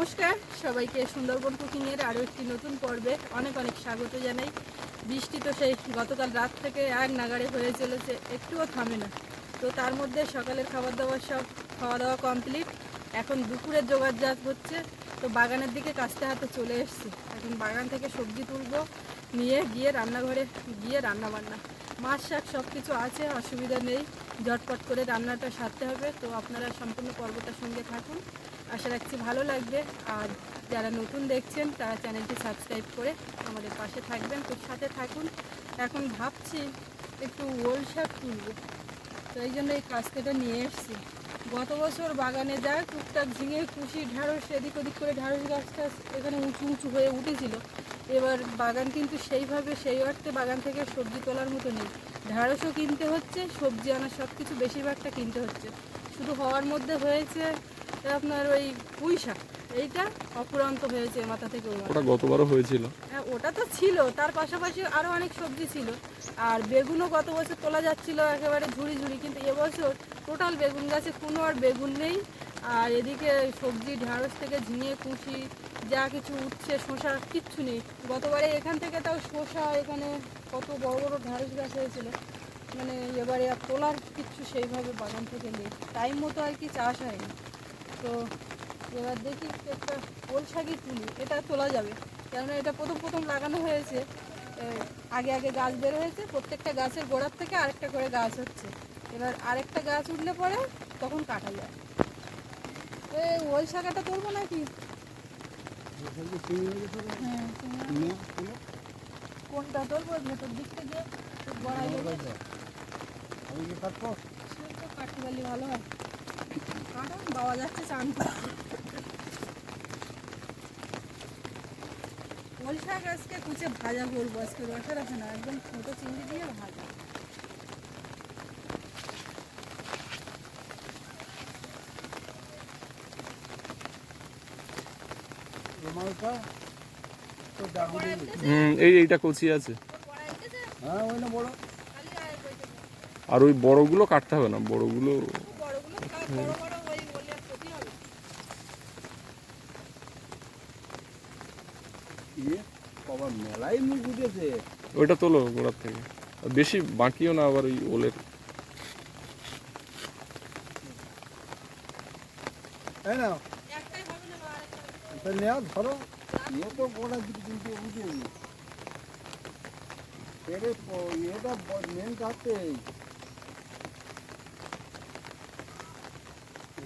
নমস্কার, সবাইকে সুন্দরবন কুকিংয়ের আরও একটি নতুন পর্বে অনেক অনেক স্বাগত জানাই। বৃষ্টি তো সেই গতকাল রাত থেকে এক নাগাড়ে হয়ে চলেছে, একটুও থামে না। তো তার মধ্যে সকালের খাবার দাবার সব খাওয়া দাওয়া কমপ্লিট এখন দুপুরের জাত হচ্ছে, তো বাগানের দিকে কাছতে হাতে চলে এসেছি। এখন বাগান থেকে সবজি তুলবো, নিয়ে গিয়ে রান্নাঘরে গিয়ে রান্না বান্না মাছ শাক সব কিছু আছে, অসুবিধা নেই। ঝটপট করে রান্নাটা সারতে হবে। তো আপনারা সম্পূর্ণ পর্বটার সঙ্গে থাকুন। আশা রাখছি ভালো লাগবে। আর যারা নতুন দেখছেন, তারা চ্যানেলটি সাবস্ক্রাইব করে আমাদের পাশে থাকবেন। তো সাথে থাকুন। এখন ভাবছি একটু ওল শাক তুলব। তো এই জন্য এই কাস্তেটা নিয়ে এসেছি। গত বছর বাগানে যায়, টুকটাক ঝিঙে, কুশি, ঢ্যাঁড়স, এদিক ওদিক করে ঢ্যাঁড়স গাছটা এখানে উঁচু উঁচু হয়ে উঠেছিল। এবার বাগান কিন্তু সেইভাবে সেই অর্থে বাগান থেকে সবজি তোলার মতো নেই। ঢ্যাঁড়সও কিনতে হচ্ছে, সবজি আনা সব কিছু বেশিরভাগটা কিনতে হচ্ছে। শুধু হওয়ার মধ্যে হয়েছে আপনার ওই পুঁই শাক। এইটা অপুরান্ত হয়েছে মাথা থেকে ওটা গতবারও হয়েছিল। হ্যাঁ ওটা তো ছিল। তার পাশাপাশি আরও অনেক সবজি ছিল। আর বেগুনও গত বছর তোলা যাচ্ছিল একেবারে ঝুড়ি ঝুড়ি কিন্তু এবছর টোটাল বেগুন গাছে কোনো আর বেগুন নেই। আর এদিকে সবজি ঢ্যাঁড়স থেকে ঝিঙে কুশি যা কিছু উঠছে শসা কিচ্ছু নেই। গতবারে এখান থেকে তাও শসা এখানে কত বড় বড় ঢ্যাঁড়স গাছ হয়েছিল। মানে এবারে আর তোলার কিচ্ছু সেইভাবে বাগান থেকে নেই। টাইম মতো আর কি চাষ হয়নি। তো এবার দেখি একটা ওল শাকই তুলি এটা তোলা যাবে। কেননা এটা প্রথম প্রথম লাগানো হয়েছে। আগে আগে গাছ বের হয়েছে প্রত্যেকটা গাছের গোড়ার থেকে আরেকটা করে গাছ হচ্ছে। এবার আরেকটা গাছ উঠলে পরে তখন কাটা যায়। এই ওল শাকাটা তুলবো নাকি? হ্যাঁ কোনটা তুলবো? ভেতর দিক থেকে বড়াই হবে সে তো কাটতে পারলে ভালো হয়। কাটা যাচ্ছে চান করতে। ওল শাক আজকে কুচে ভাজা করব আজকে রসা রাখে না একদম ছোটো চিংড়ি দিয়ে ভাজা। হুম এই এইটা কচি আছে। হ্যাঁ ওই না বড়। আর ওই বড়গুলো কাটতে হবে না বড়গুলো বড়গুলো খাওয়া বড় বড় ওই ওলে ক্ষতি হবে ইয়ে বাবা মেলাই মুখ উঠেছে ওইটা তোলো গোড়ার থেকে। আর বেশি বাঁকিও না আবার ওই ওলের। তাই না একটাই হবে না বা আরেকটা হবে। তা নেওয়া ধরো। ইয়ে তো গোড়া দিকে কিন্তু উঠে এরে প- এটা মেন কাটতে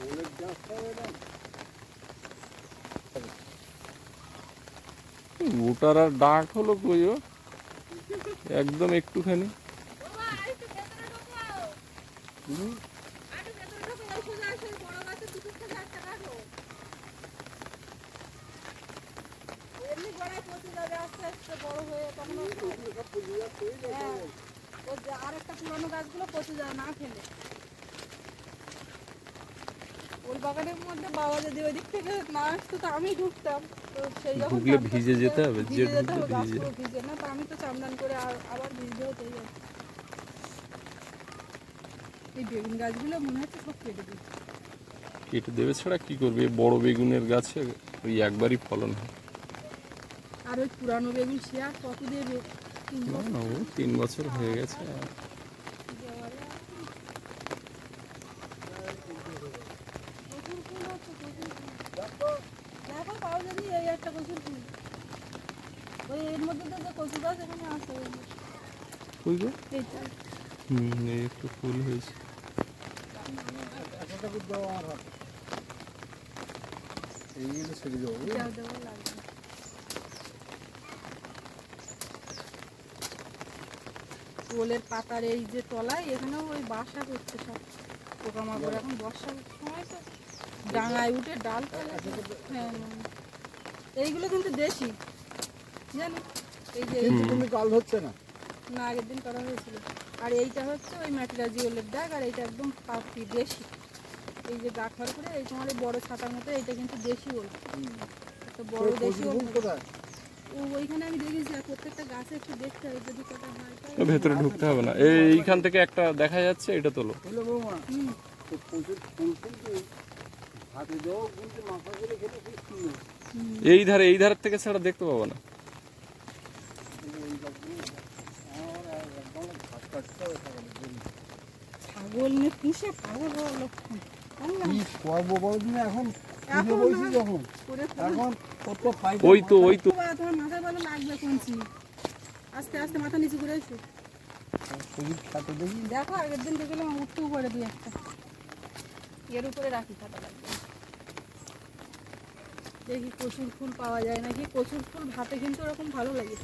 ওলের গাছটা বড় হয়ে তখন ও খাবে। হ্যাঁ, ও যে আরেকটা পুরোনো গাছগুলো পচে যায় না ফেলে ওই বাগানের মধ্যে বাবা যদি ওই দিক থেকে না আসতো তো আমি ঢুকতাম। তো সেই যখন ঢুকলে ভিজে যেতে হবে, ভিজে যেতে হবে গাছগুলো ভিজে। না তো আমি তো চামড়ান করে আবার হতেই যাবে এই বেগুন গাছগুলো মনে হচ্ছে সব কেটে দিই। কেটে দেবে ছাড়া কি করবে? বড় বেগুনের গাছে ওই একবারই ফলন হয়। আর ওই পুরানো বেগুন সে আর কত দেবে? তিন বছর হয়ে গেছে আর দেওয়ালে আছে। প্রচুর ফুল হচ্ছে, প্রচুর ফুল। দেখো পাও যদি এই একটা প্রচুর ফুল ওই এর মধ্যে তো যে কচু গাছ এখানে আছে ওই গো হুম এই একটু ফুল হয়েছে একটা করে দাও আমার হাতে এইগুলো ছেড়ে দেবো বুঝলে? দেওয়া দেওয়া লাগবে ওলের পাতার এই যে তলায় এখানেও ওই বাসা করছে সব পোকামাকড় এখন বর্ষার সময় তো ডাঙায় উঠে ডাল ফেলে হ্যাঁ। এইগুলো কিন্তু দেশি জানো এই যে এই কিন্তু তুমি কাল হচ্ছে না। না আগের দিন করা হয়েছিল। আর এইটা হচ্ছে ওই ম্যাটরাজি ওলের দাগ আর এইটা একদম পাখি দেশি। এই যে গা খড় করে এই তোমার এই বড় ছাতার মতো এইটা কিন্তু দেশি ওল বড় দেশি ওল ও ওইখানে আমি দেখেছি আর প্রত্যেকটা গাছে একটু দেখতে হয় যদি কোথাও হয় ভেতরে ঢুকতে হবে না। এই এইখান থেকে একটা দেখা যাচ্ছে এটা তোলো। এই ধারে এই ধারের থেকে ছাড়া দেখতে পাবো না আমার একদম ঘাস কাটতে হবে ছাগলের জন্য। ছাগল নিয়ে পুষে পাগল হওয়ার লক্ষণ করব বলদিন এখন এখন পুজো বলছি যখন। এখন কত ফাইদা ওই তো ওই তো। তোমার মাথায় ভালো লাগবে কোনছি আস্তে আস্তে মাথা নিচু করে এসো। শরীর খাতে দেখি। দেখো আগের দিন দেখলাম উঠতেও পড়ে দুই একটা। এর উপরে রাখি খাতা লাগবে। দেখি কচুর ফুল পাওয়া যায় নাকি? কচুর ফুল ভাতে কিন্তু ওরকম ভালো লাগে।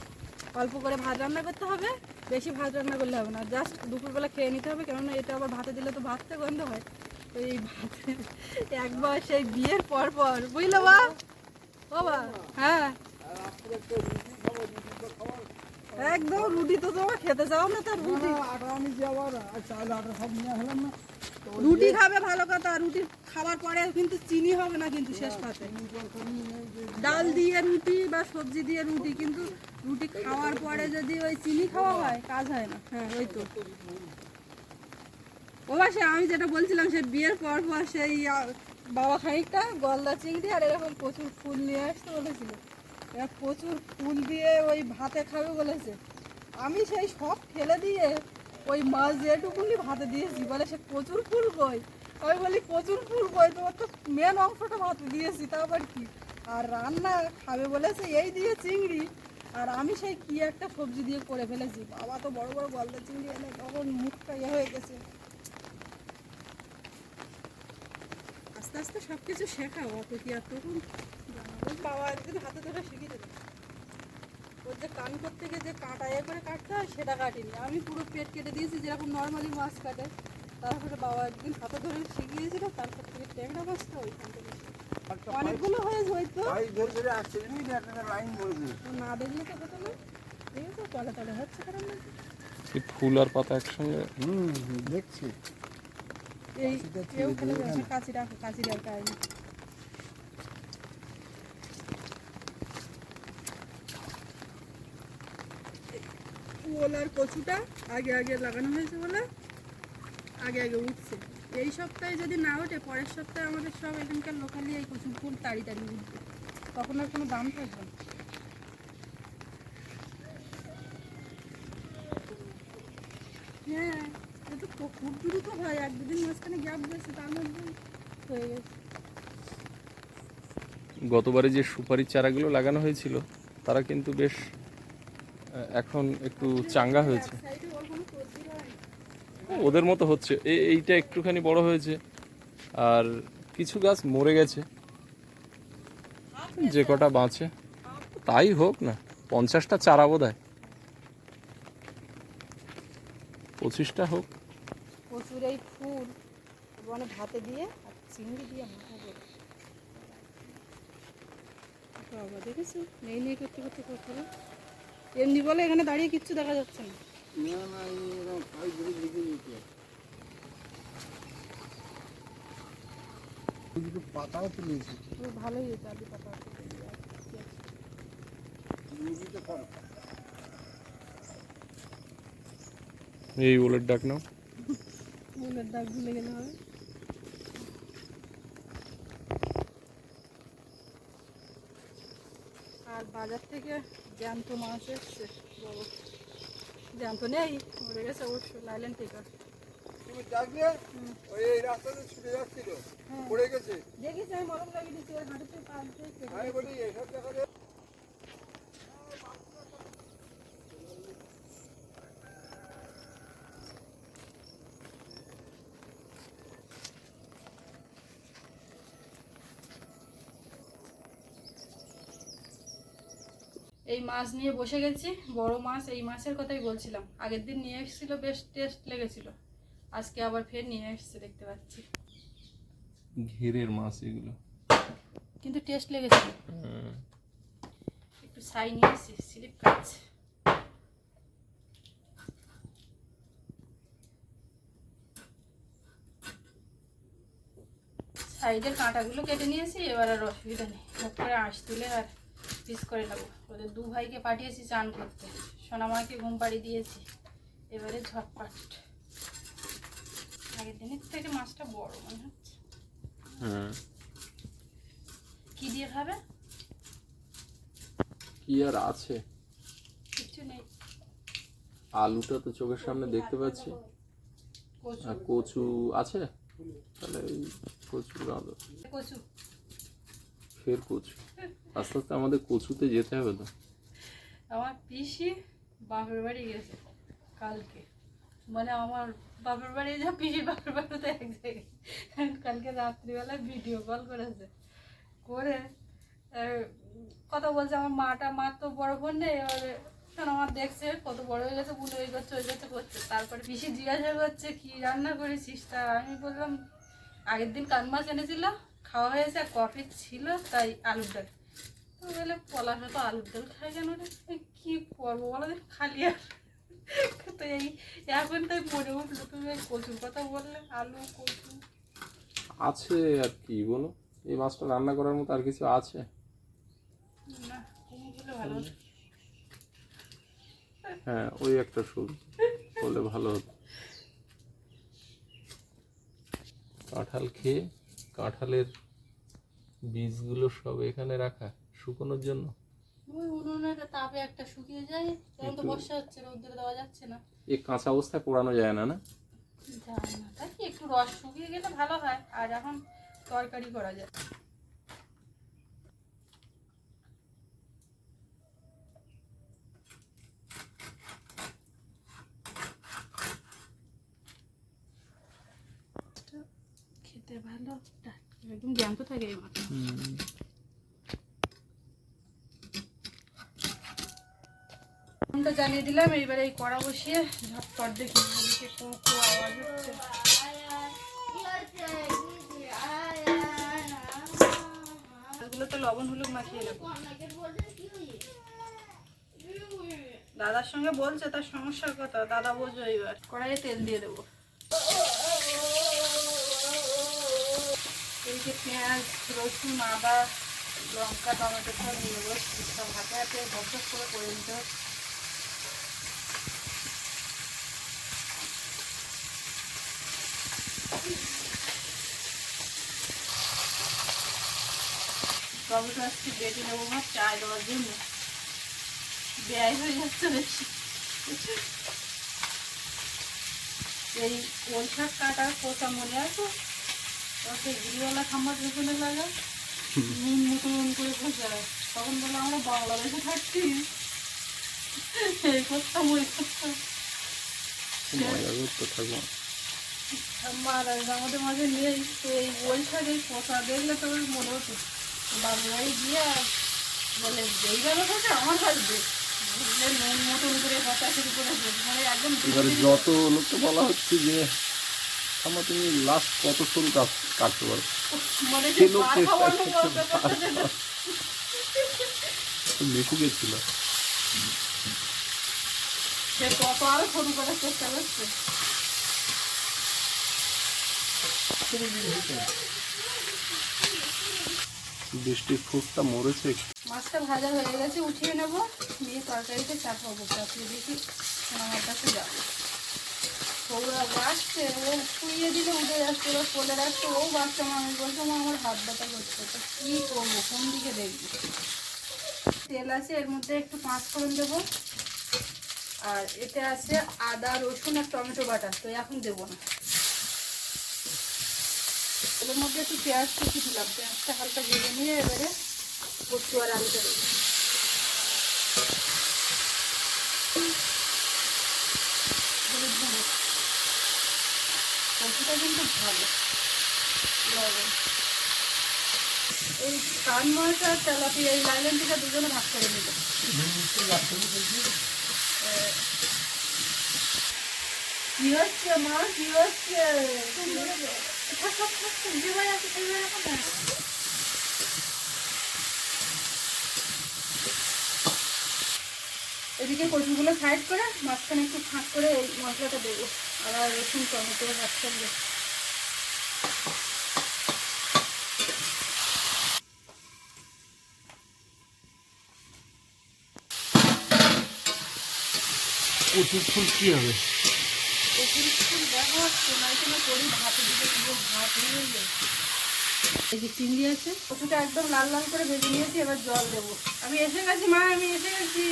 অল্প করে ভাত রান্না করতে হবে বেশি ভাত রান্না করলে হবে না। জাস্ট দুপুরবেলা খেয়ে নিতে হবে কেননা এটা আবার ভাতে দিলে তো ভাতটা গন্ধ হয়। তো এই ভাতে একবার সেই বিয়ের পর পর বুঝলো বা বাবা হ্যাঁ। একদম রুটি তো তোমার খেতে চাও না তার রুটি? রুটি খাবে ভালো কথা রুটি খাবার পরে কিন্তু চিনি হবে না কিন্তু শেষ পাতে ডাল দিয়ে রুটি বা সবজি দিয়ে রুটি কিন্তু রুটি খাওয়ার পরে যদি ওই চিনি খাওয়া হয়, কাজ হয় না। হ্যাঁ ওই তো। ও সে, আমি যেটা বলছিলাম, সে বিয়ের পর পর সেই বাবা খানিকটা গলদা চিংড়ি আর এরকম প্রচুর ফুল নিয়ে আসতে বলেছিল। প্রচুর ফুল দিয়ে ওই ভাতে খাবে বলেছে। আমি সেই সব ফেলে দিয়ে ওই মাছ যেটুকুনি ভাতে দিয়েছি, বলে সে, প্রচুর ফুল কই? আমি বলি, প্রচুর ফুল কই? তোমার তো মেন অংশটা ভাতে দিয়েছি, তা আবার কি? আর রান্না খাবে বলেছে, এই দিয়ে চিংড়ি আর আমি সেই কি একটা সবজি দিয়ে করে ফেলেছি বাবা তো বড় বড় গলদা চিংড়ি এনে তখন মুখটা ইয়ে হয়ে গেছে আস্তে আস্তে সব কিছু শেখাও অত কি আর তখন। বাবা একদিন হাতে ধরে শিখিয়ে দেবে ওর যে কান করতে গিয়ে যে কাঁটা এ করে কাটতে হয়, সেটা কাটিনি আমি পুরো পেট কেটে দিয়েছি, যেরকম নর্মালি মাছ কাটে, তারপরে বাবা একদিন হাতে ধরে শিখিয়েছিল, তারপর থেকে ট্যাংরা মাছটা ওইখান থেকে অনেকগুলো হয়েছে হয়তো ধরে ধরে আসছে জানিস না, একটা লাইন বলে না দেখলে তো হতো না। ঠিক আছে তলে তলে হচ্ছে কারণ এই ফুল আর পাতা একসঙ্গে? হুম দেখছি। এই কেউ ছিঁড়ে ফেলে কাঁচি রাখো কাঁচি আর ওল আর কচুটা আগে আগে লাগানো হয়েছে বলে আগে আগে উঠছে। এই সপ্তাহে যদি না ওঠে পরের সপ্তাহে আমাদের সব এখানকার লোকালি এই কচুর ফুল তাড়ি তাড়ি উঠবে। তখন আর কোনো দাম থাকবে না। হ্যাঁ এ তো খুব দ্রুত হয় এক দুদিন মাঝখানে গ্যাপ দিয়েছে তার মধ্যে হয়ে গেছে। গতবারে যে সুপারির চারাগুলো লাগানো হয়েছিল তারা কিন্তু বেশ এখন একটু চাঙ্গা হয়েছে। ওদের মতো হচ্ছে। এইটা একটুখানি বড় হয়েছে। আর কিছু গাছ মরে গেছে। যে কটা বাঁচে। তাই হোক না পঞ্চাশটা চারা বোধ হয় পঁচিশটা হোক। প্রচুর এই ফুল মানে ভাতে দিয়ে আর চিংড়ি দিয়ে করে বাবা দেখেছ? নেই নেই করতে করতে করতে। এমনি বলে এখানে দাঁড়িয়ে কিচ্ছু দেখা যাচ্ছে না। না না পাতাও তো ভালোই হয়েছে পাতা এই ওলের ডাক নাও। ফুলের ডাক ভুলে গেলে হবে। আর বাজার থেকে জ্যান্ত মাছ এসছে বড়। জ্যান্ত নেই মরে গেছে অবশ্য লাইলেন টিকা তুমি ডাকলে ওই এই রাস্তাতে ছুটে যাচ্ছিল হ্যাঁ। পড়ে গেছে। দেখিস আমি মলম লাগিয়ে দিচ্ছি হাঁটুতে পা আমি বলি এসব জায়গাতে এই মাছ নিয়ে বসে গেছি। বড় মাছ এই মাছের কথাই বলছিলাম। আগের দিন নিয়ে এসেছিল বেশ টেস্ট লেগেছিল। আজকে আবার ফের নিয়ে এসেছে দেখতে পাচ্ছি। ঘেরের মাছ এগুলো। কিন্তু টেস্ট লেগেছিল। একটু ছাই নিয়ে এসেছি স্লিপ কাটছে সাইডের কাঁটাগুলো কেটে নিয়েছি এবার আর অসুবিধা নেই। করে আঁশ তুলে আর পিস করে নেব। ওদের দু ভাইকে পাঠিয়েছি চান করতে। সোনামাকে ঘুম পাড়িয়ে দিয়েছি। এবারে ঝটপট। আগের দিনের থেকে মাছটা বড় মনে হচ্ছে। হ্যাঁ। কি দিয়ে খাবে? কি আর আছে? কিছু নেই। আলুটা তো চোখের সামনে দেখতে পাচ্ছি। কচু। আর কচু আছে? তাহলে কচু কচু। ফের কচু। আস্তে আস্তে আমাদের কচুতে যেতে হবে তো। আমার পিসি বাপের বাড়ি গেছে কালকে। মানে আমার বাপের বাড়ি যা পিসি বাপের বাড়ি তো এক জায়গায়। কালকে রাত্রিবেলা ভিডিও কল করেছে। করে কথা বলছে আমার মাটা, মার তো বড় বোন নেই, এবারে কেন আমার দেখছে, কত বড় হয়ে গেছে, বুনো ওই করছে ওই করছে করছে। তারপরে পিসি জিজ্ঞাসা করছে, কি রান্না করেছিস? তা আমি বললাম, আগের দিন কান মাছ এনেছিল, খাওয়া হয়েছে কফি ছিল, তাই আলুর ডাল। বলে পলাশে তো আলুর ডাল খাই কেন রে? কি করব বলো খালি আর তো এই এখন তাই মনে উঠল তুমি কচুর কথা বললে আলু কচু। আছে আর কি বলো। এই মাছটা রান্না করার মতো আর কিছু আছে? না ভালো। হ্যাঁ ওই একটা সবজি বলে ভালো হতো কাঁঠাল খেয়ে কাঁঠালের বীজগুলো সব এখানে রাখা। শুকোনোর জন্য? ওই উনুনের তাপে একটা শুকিয়ে যায় তখন তো বর্ষা হচ্ছে রোদ্দুরে দেওয়া যাচ্ছে না। এ কাঁচা অবস্থায় পোড়ানো যায় না না? যায় না। তাই কি একটু রস শুকিয়ে গেলে ভালো হয় আর এখন তরকারি করা যায়। খেতে ভালো একদম জ্যান্ত থাকে এই মাছ ফোনটা জানিয়ে দিলাম, এইবারে এই কড়া বসিয়ে ঝটপট দেখি আওয়াজ হচ্ছে। এগুলো তো লবণ, হলুদ মাখিয়ে নেব। দাদার সঙ্গে বলছে, তার সমস্যার কথা। দাদা বোঝো এবার কড়াইয়ে তেল দিয়ে দেবো। এই যে পেঁয়াজ, রসুন, আদা, লঙ্কা, টমেটো সব নিয়ে নেব সব হাতে হাতে ভকভক করে করে নিতে হবে। টমেটো আজকে বেটে নেব চায় দেওয়ার জন্য। ব্যয় হয়ে যাচ্ছে বেশি। এই শাক কাটার পোতা মনে আছে? ওকে গিরিওয়ালা খাম্বার পেছনে লাগা? নুন মতো করে তখন বলে আমরা বাংলাদেশে থাকছি। এই করতাম ওই করতাম মারা আমাদের মাঝে নেই। তো এই ওই শাকে পোতা দেখলে তো মনে হতো বাবু বাড়ি গিয়ে বলে গেল থাকে আমার বাড়িতে বুঝলে নুন মতন করে কথা শুরু করে মানে একদম এবারে যত লোককে বলা হচ্ছে যে আমার তুমি লাস্ট কত কাজ কাটতে পারো? সে লোক মিশু গেছিল। সে কত আরও শুরু করার চেষ্টা করছে বৃষ্টির ফুটটা মরেছে। মাছটা ভাজা হয়ে গেছে, উঠিয়ে নেব। দিয়ে তরকারিতে চাপাবো চাপিয়ে দেখি আমার কাছে যাব ওরা বাঁচছে, ও শুইয়ে দিলে উঠে যাচ্ছে ওরা কোলে রাখছে, ও বাচ্চা মানুষ বলছে, মা, আমার হাত ব্যথা করছে। তো কী করব? কোন দিকে দেখবি? তেল আছে, এর মধ্যে একটু পাঁচ ফোড়ন দেবো। আর এতে আছে আদা, রসুন আর টমেটো বাটা। তো এখন দেবো না। এর মধ্যে একটু পেঁয়াজ কুচি দিলাম। পেঁয়াজটা হালকা ভেজে নিয়ে এবারে কচু আর আলুটা দেবো। কচুটা কিন্তু ভালো। লবণ এই কান মাছ আর এই লাইলেন্টিটা দুজনে ভাগ করে নিল কি হচ্ছে মা? কি হচ্ছে? এদিকে কচুগুলো সাইড করে, মাঝখানে একটু ফাঁক করে এই মশলাটা দেবো। আবার রসুন, টমেটো, একসঙ্গে। কচুর ফুল কি হবে? যে চিংড়ি আছে, কচুটা একদম লাল লাল করে ভেজে নিয়েছি, এবার জল দেবো। আমি এসে গেছি, মা, আমি এসে গেছি।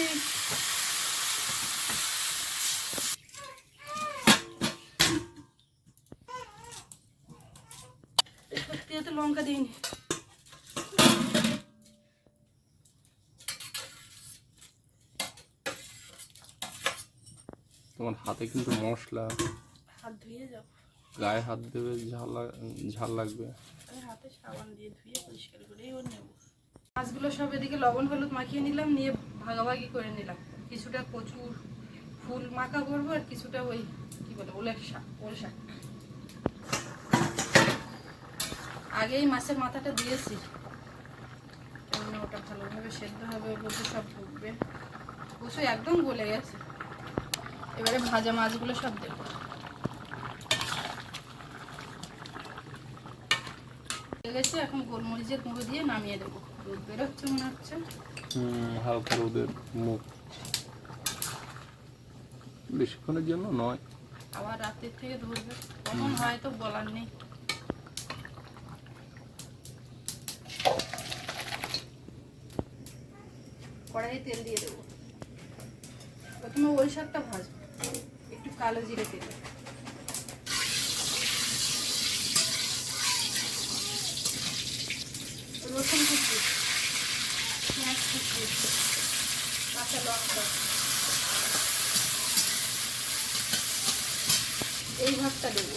লঙ্কা দিইনি তোমার হাতে কিন্তু মশলা। হাত ধুয়ে যাও। গায়ে হাত দেবে ঝাল ঝাল লাগবে। হাতে সাবান দিয়ে ধুয়ে পরিষ্কার ওর নেব। মাছগুলো সব এদিকে লবণ হলুদ মাখিয়ে নিলাম নিয়ে ভাগাভাগি করে নিলাম। কিছুটা কচুর ফুল মাখা করব আর কিছুটা ওই কি বলে ওলের শাক ওল শাক। আগেই মাছের মাথাটা দিয়েছি। ওটা ভালোভাবে সেদ্ধ হবে বসে সব ঢুকবে। কচু একদম গলে গেছে। এবারে ভাজা মাছগুলো সব দেবো। গেছে এখন গোলমরিচের গুঁড়ো দিয়ে নামিয়ে দেবো। দুধ বেরোচ্ছে মনে হচ্ছে। হুম, হালকা রোদের মুখ। বেশিক্ষণের জন্য নয়। আবার রাতের থেকে ধরবে। কখন হয় তো বলার নেই। কড়াইয়ে তেল দিয়ে দেবো। প্রথমে ওই শাকটা ভাজবো। কালো জিরে তেল। রসুন কুচি, পেঁয়াজ কুচি, কাঁচা লঙ্কা। এই ভাতটা দেবো।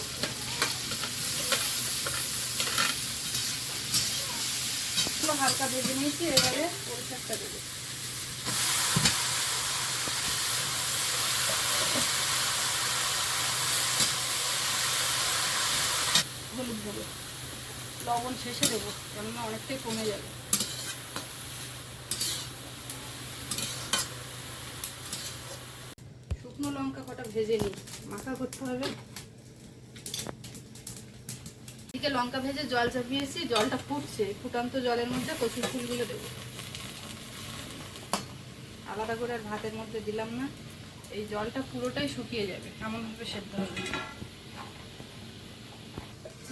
হালকা ভেজে নিয়েছি, এবারে ওই শাকটা দেবো। দেবো। লবণ শেষে দেবো, কেননা অনেকটাই কমে যাবে। শুকনো লঙ্কা কটা ভেজে নিই। মাখা করতে হবে। এদিকে লঙ্কা ভেজে জল চাপিয়েছি জলটা ফুটছে। ফুটান্ত জলের মধ্যে কচুর ফুলগুলো দেবো। আলাদা করে আর ভাতের মধ্যে দিলাম না। এই জলটা পুরোটাই শুকিয়ে যাবে। এমনভাবে সেদ্ধ হবে।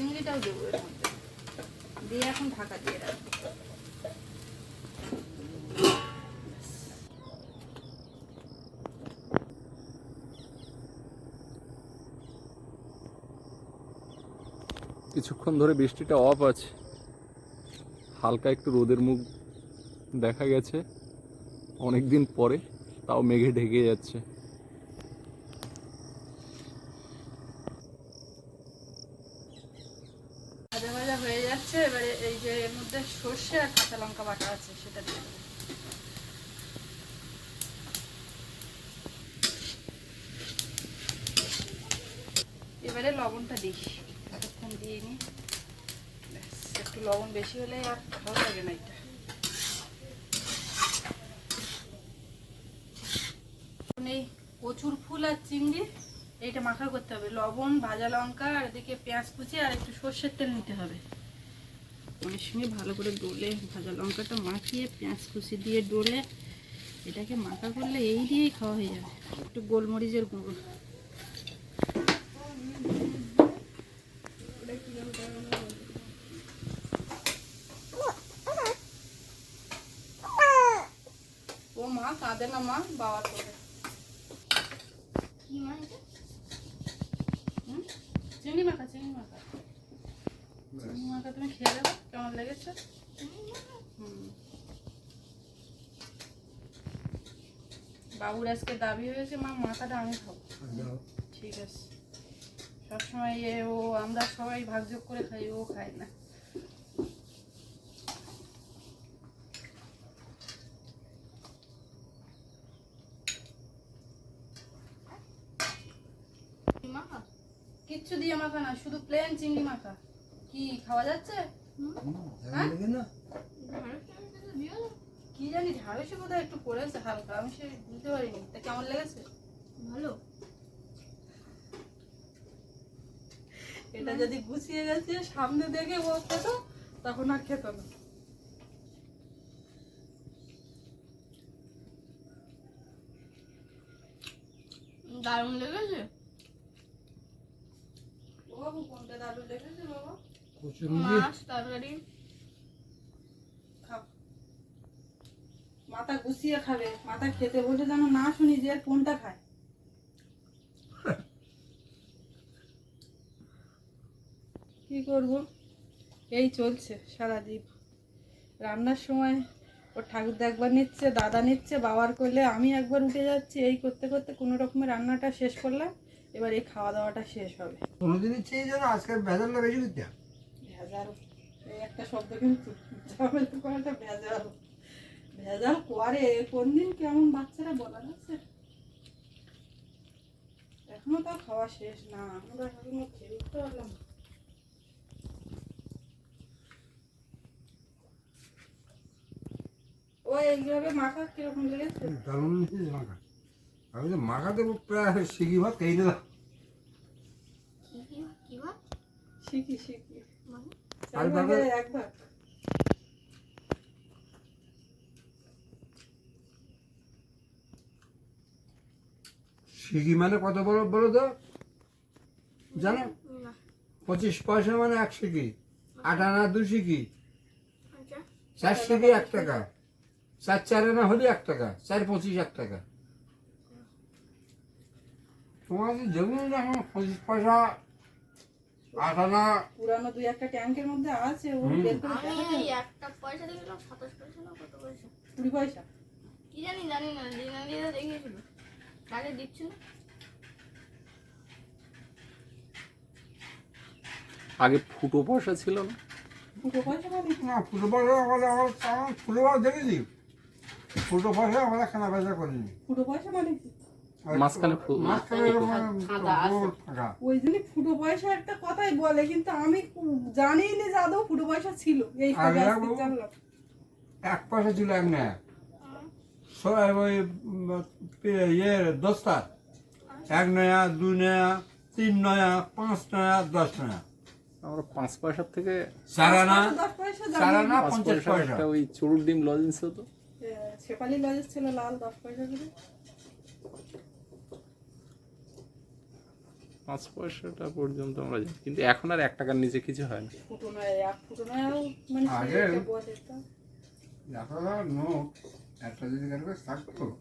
চিংড়িটাও দেবো এর মধ্যে। দিয়ে এখন ঢাকা দিয়ে রাখব। কিছুক্ষণ ধরে বৃষ্টিটা অফ আছে। হালকা একটু রোদের মুখ দেখা গেছে। অনেক দিন পরে তাও মেঘে ঢেকে যাচ্ছে। ভাজা ভাজা হয়ে যাচ্ছে, এবারে এই যে এর মধ্যে সর্ষে আর কাঁচা লঙ্কা বাটা আছে, সেটা দিয়ে এবারে লবণটা দিই, এতক্ষণ দিয়ে নি। একটু লবণ বেশি হলে আর ভালো লাগে না এটা। কচুর ফুল আর চিংড়ি। এইটা মাখা করতে হবে। লবণ ভাজা লঙ্কা আর এদিকে পেঁয়াজ কুচি আর একটু সর্ষের তেল নিতে হবে। ওর সঙ্গে ভালো করে ডোলে ভাজা লঙ্কাটা মাখিয়ে পেঁয়াজ কুচি দিয়ে ডোলে এটাকে মাখা করলে এই দিয়েই খাওয়া হয়ে যাবে। একটু গোলমরিচের গুঁড়ো। ও মা কাঁদে না মা? বাবা করে কি মা এটা? চিংড়ি মাখা চিংড়ি মাখা চিংড়ি মাখা তুমি খেয়ে দেবো কেমন লেগেছে। বাবুর আজকে দাবি হয়েছে মা মাথাটা আমি খাব ঠিক আছে। সবসময় এ ও আমরা সবাই ভাগযোগ করে খাই ও খায় না কি মাখা কিচ্ছু দিয়ে মাখা না শুধু প্লেন চিংড়ি মাখা। কি খাওয়া যাচ্ছে? হ্যাঁ? কি জানি ঢাড়সে বোধহয় একটু পড়েছে হালকা আমি সে বুঝতে পারিনি। তা কেমন লেগেছে? ভালো। এটা যদি গুছিয়ে গেছে সামনে দেখে ও খেত তখন আর খেত না। দারুণ লেগেছে? বাবু কোনটা দারুণ লেগেছে বাবা? কচুরমুখী মাছ তরকারি মাথা গুছিয়ে খাবে মাথা খেতে বসে যেন না শুনি যে কোনটা খায়। কি করব? এই চলছে সারাদিন। রান্নার সময় ওর ঠাকুরদা একবার নিচ্ছে দাদা নিচ্ছে বাবার করলে আমি একবার উঠে যাচ্ছি এই করতে করতে কোনো রকমের রান্নাটা শেষ করলাম। এবার এই খাওয়া দাওয়াটা শেষ হবে। কোনোদিনই চেয়ে যেন আজকের ভেজালটা বেশি ভেজাল এই একটা শব্দ কিন্তু ঝামেলা করাটা ভেজাল। ভেজাল করে কোন দিন কেমন বাচ্চারা বলা যাচ্ছে? এখনও তাও খাওয়া শেষ না আমরা এখনও খেয়ে উঠতে পারলাম না। ও এইভাবে মাখা কীরকম লেগেছে? দারুণ হয়েছে মাখা। আমি তো মাখা দেবো প্রায় শিখি ভাত খেয়ে ভাত? শিখি শিখি। মানে? আর এক মানে কত বড় বলো তো? জানো? না। পঁচিশ পয়সা মানে এক শিখি আট আনা দু শিখি। আচ্ছা। চার শিখি এক টাকা চার চার আনা হলে এক টাকা চার পঁচিশ এক টাকা। তোমার যে যেগুলো দেখো পঁচিশ পয়সা পুরানো দুই একটা ট্যাঙ্কের মধ্যে আছে ও বের করে আমি দেখা এই যাবে? একটা পয়সা দেখলাম সাতাশ পয়সা না কত পয়সা? কুড়ি পয়সা। কি জানি জানি না দিনা দিয়ে দেখিয়েছিল। আগে ফুটো পয়সা ছিল না? দুটো পয়সা না ফুটো পয়সা আমাদের আমার ফুটো পয়সা দেখেছি। ফুটো পয়সা আমরা কেনা বেচা করিনি। ফুটো পয়সা মানে কি? মাঝখানে ওই জন্য ফুটো পয়সা একটা কথাই বলে কিন্তু আমি কু- জানিই না যে আদৌ ফুটো পয়সা ছিল এই এক পয়সা ছিল এক নেয় ওই ইয়ে এক নয়া দু নয়া তিন নয়া পাঁচ নয়া দশ নয়া। আমরা পাঁচ পয়সার থেকে পয়সা জানি। পঞ্চাশ ওই চুরুর ডিম লজেন্স হতো শেপালি লজেস ছিল লাল দশ পয়সা করে। পাঁচ পয়সাটা পর্যন্ত আমরা জানি কিন্তু এখন আর এক টাকার নিচে কিছু হয় না। মানে আগে- টাকার নোট একটা যদি কারও কাছে থাকতো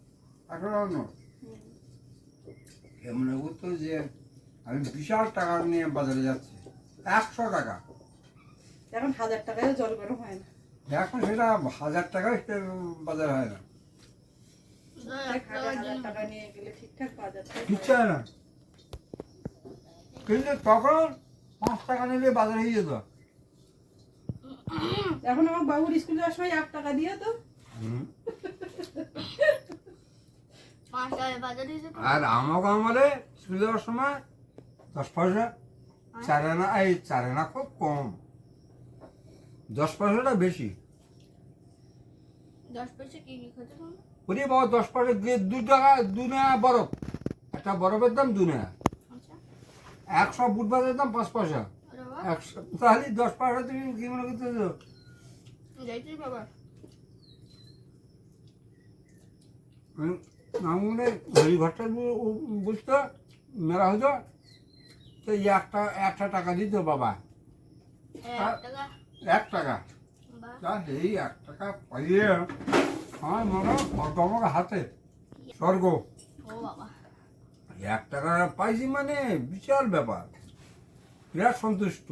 নোট। এমন হতো যে আমি বিশাল টাকা নিয়ে বাজারে যাচ্ছি একশো টাকা। এখন হাজার টাকায় জল গরম হয় না। এখন সেটা হাজার টাকা বাজার হয় না। এক হাজার হাজার টাকা নিয়ে গেলে ঠিকঠাক বাজার হয় না। কিন্তু তখন পাঁচ টাকা নিলে বাজারে হয়ে যেত। এখন আমার বাবুর স্কুল যাওয়ার সময় এক টাকা দিয়ে তো। আর আমাকে আমারে স্কুল যাওয়ার সময় দশ পয়সা চার আনা এই চার আনা খুব কম। দশ পয়সাটা বেশি। ওরে বাবা দশ পয়সা দিয়ে দু টাকা দু নেয়া বরফ। একটা বরফের দাম দু নেয়া। একশো বুট বাজারের দাম পাঁচ পয়সা। একশো তাহলে দশ পয়সা তুমি কি মনে করতেছো? যাইছিস বাবা। আমি মনে হরি ঘরটা বুঝতো? মেলা হতো তো একটা একটা টাকা দিত বাবা। এক টাকা। এক টাকা। তা এই এক টাকা পাইয়ে আমার মনে হয় আমাকে হাতে। স্বর্গ। ও বাবা। এক টাকা পাইছি মানে বিশাল ব্যাপার। বিরাট সন্তুষ্ট।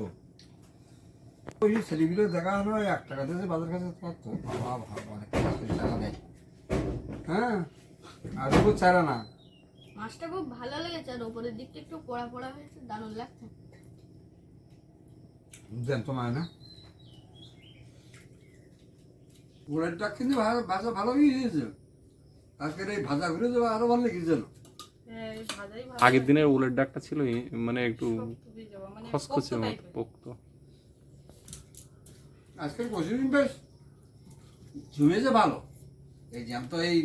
ওই যে ছেলেগুলো দেখা হলো এক টাকা দিয়েছে বাজার কাছে বাবা ভাবা অনেক টাকা দেয়। হ্যাঁ? আর ও চারা না। মাছটা খুব ভালো লেগেছে আর ওপরের দিকটা একটু পোড়া পোড়া হয়েছে দারুণ লাগছে। দেন তোমার না ওরেরটা কিন্তু ভালো ভাজা ভালো গিয়েছে আজকের এই ভাজা ঘুরে যাবে আরও ভালো লেগেছে আগের দিনের উলের ডাকটা ছিল মানে একটু খসখসে মতো পোক্ত। আজকের পরশুদিন বেশ জমেছে ভালো। এই জ্যাম তো এই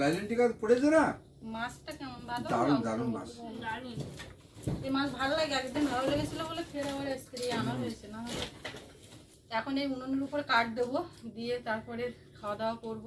লাইলেন্টিকা পড়েছে না? মাছটা কেমন? ভালো দারুণ দারুণ মাছ। এই মাছ ভালো লাগে একদিন ভালো লেগেছিল বলে ফের আবার স্ত্রী আনা হয়েছে না হলে। এখন এই উনুনের উপর কাঠ দেবো দিয়ে তারপরে খাওয়া দাওয়া করব।